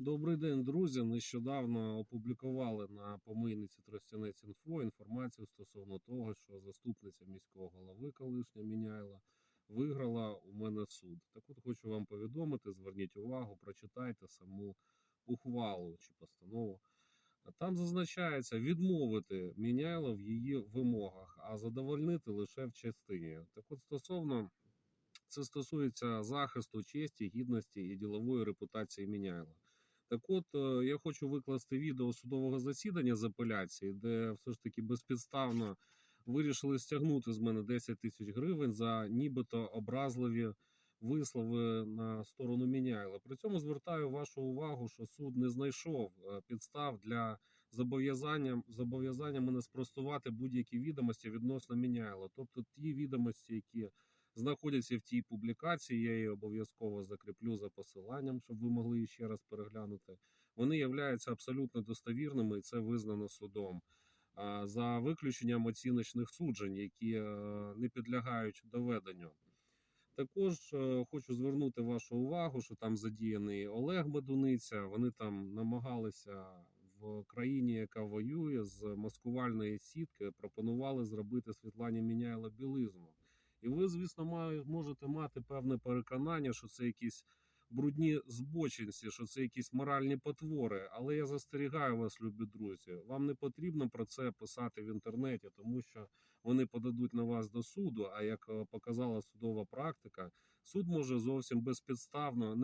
Добрий день, друзі. Нещодавно опублікували на помийниці Тростянець інфо інформацію стосовно того, що заступниця міського голови колишня Міняйла виграла у мене суд. Так от хочу вам повідомити, зверніть увагу, прочитайте саму ухвалу чи постанову. Там зазначається відмовити Міняйла в її вимогах, а задовольнити лише в частині. Так от стосовно це стосується захисту честі, гідності і ділової репутації Міняйла. Так от, е, я хочу викласти відео судового засідання з апеляції, де все ж таки безпідставно вирішили стягнути з мене 10 тисяч гривень за нібито образливі вислови на сторону Міняйла. При цьому звертаю вашу увагу, що суд не знайшов е, підстав для зобов'язання зобов'язання мене спростувати будь-які відомості відносно Міняйла. Тобто ті відомості, які знаходяться в тій публікації. Я її обов'язково закріплю за посиланням, щоб ви могли ще раз переглянути. Вони являються абсолютно достовірними, і це визнано судом. За виключенням оціночних суджень, які е, не підлягають доведенню. Також е, хочу звернути вашу увагу, що там задіяний Олег Медуниця. Вони там намагалися в країні, яка воює з маскувальної сітки, пропонували зробити Світлані Міняйло білизну. І ви, звісно, можете мати певне переконання, що це якісь брудні збочинці, що це якісь моральні потвори. Але я застерігаю вас, любі друзі. Вам не потрібно про це писати в інтернеті, тому що вони подадуть на вас до суду. А як е, показала судова практика, суд може зовсім безпідставно,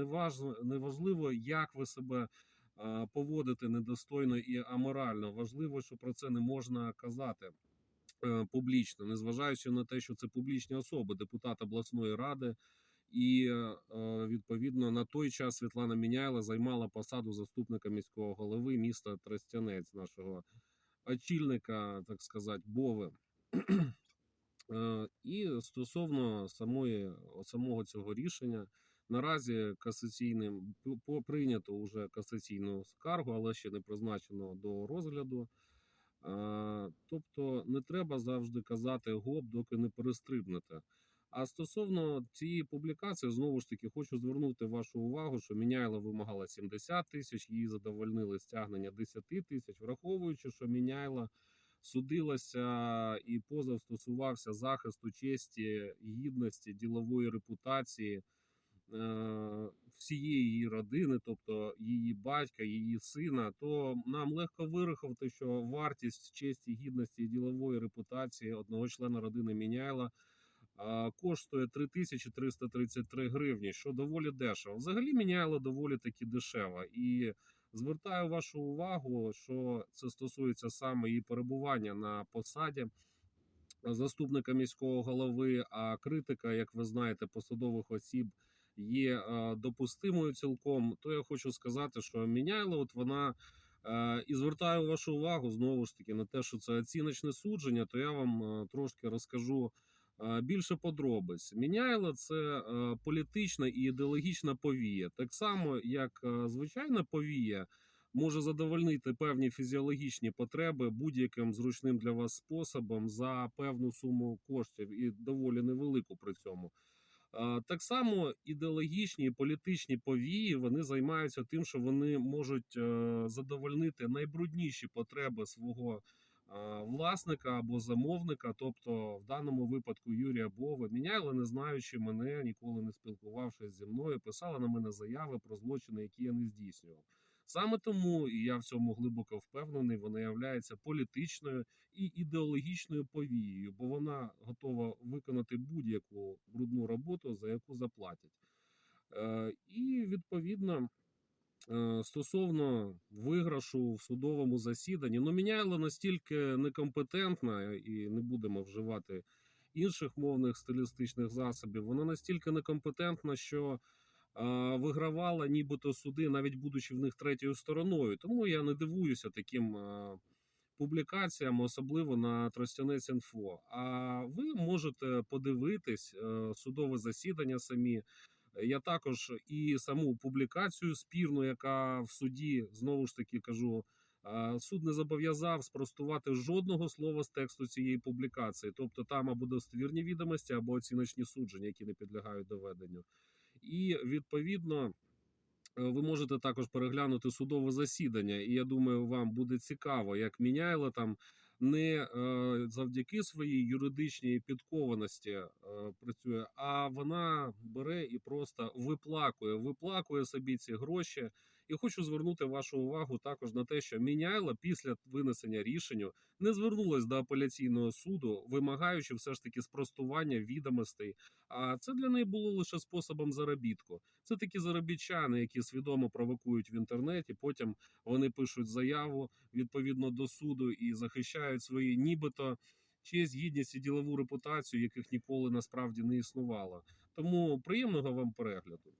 неважливо, як ви себе. е, Поводити недостойно і аморально важливо, що про це не можна казати публічно, незважаючи на те, що це публічні особи, депутат обласної ради, і е, відповідно на той час Світлана Міняйла займала посаду заступника міського голови міста Тростянець, нашого очільника, так сказати, Бови. Е, І стосовно самої самого цього рішення, наразі касаційним прийнято вже касаційну скаргу, але ще не призначено до розгляду. Е, Тобто не треба завжди казати гоп, доки не перестрибнете. А стосовно цієї публікації, знову ж таки, хочу звернути вашу увагу, що Міняйла вимагала 70 тисяч, її задовольнили стягнення 10 тисяч, враховуючи, що Міняйла судилася і позов стосувався захисту честі, гідності, ділової репутації всієї її родини, тобто її батька, її сина, то нам легко вирахувати, що вартість честі, гідності і ділової репутації одного члена родини Міняйла коштує 3333 гривні, що доволі дешево. Взагалі Міняйло доволі таки дешево. І звертаю вашу увагу, що це стосується саме її перебування на посаді заступника міського голови. А критика, як ви знаєте, посадових осіб є допустимою цілком. То я хочу сказати, що Міняйло, от вона. Е, І звертаю вашу увагу знову ж таки на те, що це оціночне судження, то я вам е, трошки розкажу е, більше подробиць. Міняйло це політична і ідеологічна повія. Так само, як звичайна повія може задовольнити певні фізіологічні потреби будь-яким зручним для вас способом за певну суму коштів і доволі невелику при цьому. Так само ідеологічні і політичні повії вони займаються тим, що вони можуть е, задовольнити найбрудніші потреби свого власника або замовника, тобто в даному випадку Юрія Бова, міняли, не знаючи мене, ніколи не спілкувавшись зі мною, писали на мене заяви про злочини, які я не здійснював. Саме тому, і я в цьому глибоко впевнений, вона являється політичною і ідеологічною повією, бо вона готова виконати будь-яку брудну роботу, за яку заплатять. Е, І відповідно. е, Стосовно виграшу в судовому засіданні, ну Міняйло настільки некомпетентна, і не будемо вживати інших мовних стилістичних засобів. Вона настільки некомпетентна, що вигравала нібито суди, навіть будучи в них третьою стороною. Тому я не дивуюся таким публікаціям, особливо на Тростянець інфо. А ви можете подивитись е, судове засідання самі. Я також і саму публікацію спірну, яка в суді знову ж таки кажу. Суд не зобов'язав спростувати жодного слова з тексту цієї публікації, тобто там або достовірні відомості, або оціночні судження, які не підлягають доведенню. І відповідно Е, Ви можете також переглянути судове засідання, і я думаю, вам буде цікаво, як Міняйло там не е, завдяки своїй юридичній підкованості е, працює, а вона бере і просто виплакує, виплакує собі ці гроші. І хочу звернути вашу увагу також на те, що Міняйло після винесення рішення не звернулась до апеляційного суду, вимагаючи все ж таки спростування відомостей. А це для неї було лише способом заробітку. Це такі заробітчани, які свідомо провокують в інтернеті. Потім вони пишуть заяву відповідно до суду і захищають свої, нібито честь, гідність і ділову репутацію, яких ніколи насправді не існувало. Тому приємного вам перегляду.